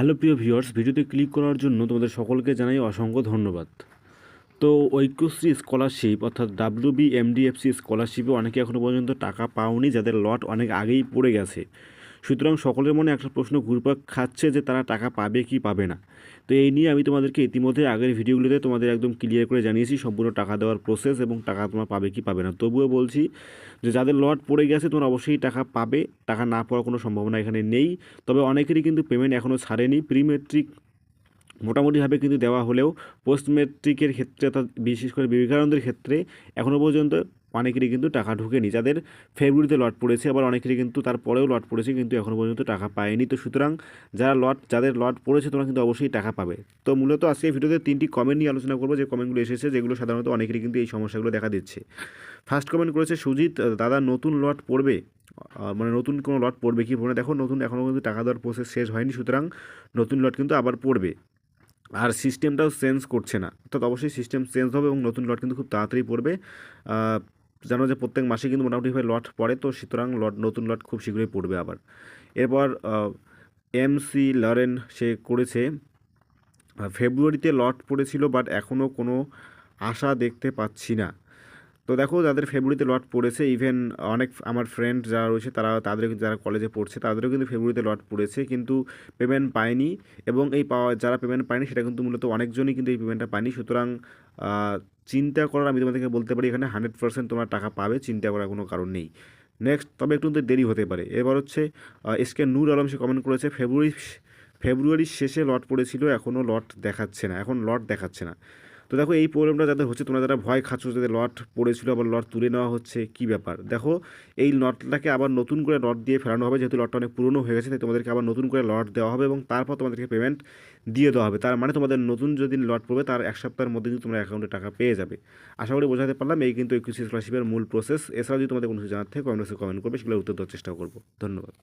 Hello প্রিয় viewers, ভিডিওতে click করার জন্য তোমাদের সকলকে জানাই অসংখ্য ধন্যবাদ। তো ঐক্যশ্রী স্কলারশিপ অর্থাৎ ডাব্লিউ এমডিএফসি স্কলারশিপে অনেকে এখনও পর্যন্ত টাকা পাওনি, যাদের লট অনেক আগেই পড়ে গেছে। সুতরাং সকলের মনে একটা প্রশ্ন ঘুরপাক খাচ্ছে যে তারা টাকা পাবে কি পাবে না। তো এই নিয়ে আমি তোমাদেরকে ইতিমধ্যে আগের ভিডিওগুলোতে তোমাদের একদম ক্লিয়ার করে জানিয়েছি সম্পূর্ণ টাকা দেওয়ার প্রসেস এবং টাকা তোমার পাবে কি পাবে না। তবুও বলছি যে যাদের লট পড়ে গেছে তোমরা অবশ্যই টাকা পাবে, টাকা না পাওয়ার কোনো সম্ভাবনা এখানে নেই। তবে অনেকেরই কিন্তু পেমেন্ট এখনও ছাড়েনি। প্রি মেট্রিক মোটামুটিভাবে কিন্তু দেওয়া হলেও পোস্ট মেট্রিকের ক্ষেত্রে অর্থাৎ বিশেষ করে বিবেকানন্দের ক্ষেত্রে এখনও পর্যন্ত অনেকেরই কিন্তু টাকা ঢুকেনি। যাদের ফেব্রুয়ারিতে লট পড়েছে, আবার অনেকেরই কিন্তু তারপরেও লট পড়েছে, কিন্তু এখনও পর্যন্ত টাকা পায়নি। তো সুতরাং যারা লট যাদের লট পড়েছে, তোমরা কিন্তু অবশ্যই টাকা পাবে। তো মূলত আজকে ভিডিওতে তিনটি কমেন্ট নিয়ে আলোচনা করব। যে কমেন্টগুলো এসেছে, যেগুলো সাধারণত অনেকেরই কিন্তু এই সমস্যাগুলো দেখা দিচ্ছে। ফার্স্ট কমেন্ট করেছে সুজিত, দাদা, নতুন লট পড়বে? মানে নতুন কোনো লট পড়বে কি? পড়বে? দেখো, নতুন এখনও কিন্তু টাকা দেওয়ার প্রসেস শেষ হয়নি, সুতরাং নতুন লট কিন্তু আবার পড়বে। আর সিস্টেমটাও চেঞ্জ করছে না। অর্থাৎ অবশ্যই সিস্টেম চেঞ্জ হবে এবং নতুন লট কিন্তু খুব তাড়াতাড়ি পড়বে। জানো যে প্রত্যেক মাসে কিন্তু মোটামুটিভাবে লট পড়ে, তো সুতরাং লট, নতুন লট খুব শীঘ্রই পড়বে আবার। এরপর এম সি লরেন সে করেছে ফেব্রুয়ারিতে লট পড়েছিল বাট এখনও কোনো আশা দেখতে পাচ্ছি না। তো দেখো যাদের ফেব্রুয়ারিতে লট পড়েছে ইভেন অনেক আমার ফ্রেন্ড যারা রয়েছে, তারা তাদের যারা কলেজে পড়ছে, তাদেরও কিন্তু ফেব্রুয়ারিতে লট পড়েছে, কিন্তু পেমেন্ট পায়নি এবং এই পাওয়া, যারা পেমেন্ট পায়নি, সেটা কিন্তু মূলত অনেকজনই কিন্তু এই পেমেন্টটা পায়নি। সুতরাং চিন্তা করার, আমি তোমাদেরকে বলতে পারি, এখানে হান্ড্রেড পার্সেন্ট তোমরা টাকা পাবে, চিন্তা করার কোনো কারণ নেই। নেক্সট তবে একটু দেরি হতে পারে। এবার হচ্ছে এস কে নূর আলম সে কমেন্ট করেছে ফেব্রুয়ারি ফেব্রুয়ারির শেষে লট পড়েছিল এখনও লট দেখাচ্ছে না, এখন লট দেখাচ্ছে না। তো দেখো এই প্রবলেমটা যাদের হচ্ছে, তোমরা যারা ভয় খাচ্ছ যাদের লট পড়েছিল আবার লট তুলে নেওয়া হচ্ছে, কি ব্যাপার? দেখো, এই লটটাকে আবার নতুন করে লট দিয়ে ফেরানো হবে, যেহেতু লটটা অনেক পুরনো হয়ে গেছে, তাই তোমাদেরকে আবার নতুন করে লট দেওয়া হবে এবং তারপর তোমাদেরকে পেমেন্ট দিয়ে দেওয়া হবে। তার মানে তোমাদের নতুন যদি লট পড়বে, তার এক সপ্তাহের মধ্যে কিন্তু তোমরা অ্যাকাউন্টে টাকা পেয়ে যাবে। আশা করি বোঝাতে পারলাম, এই কিন্তু একুশি স্কলারশিপের মূল প্রসেস এছাড়াও যদি তোমাদের কোনো কিছু জানার থাকে কমেন্ট কমেন্ট করবে সেগুলো উত্তর দেওয়ার চেষ্টা করব। ধন্যবাদ।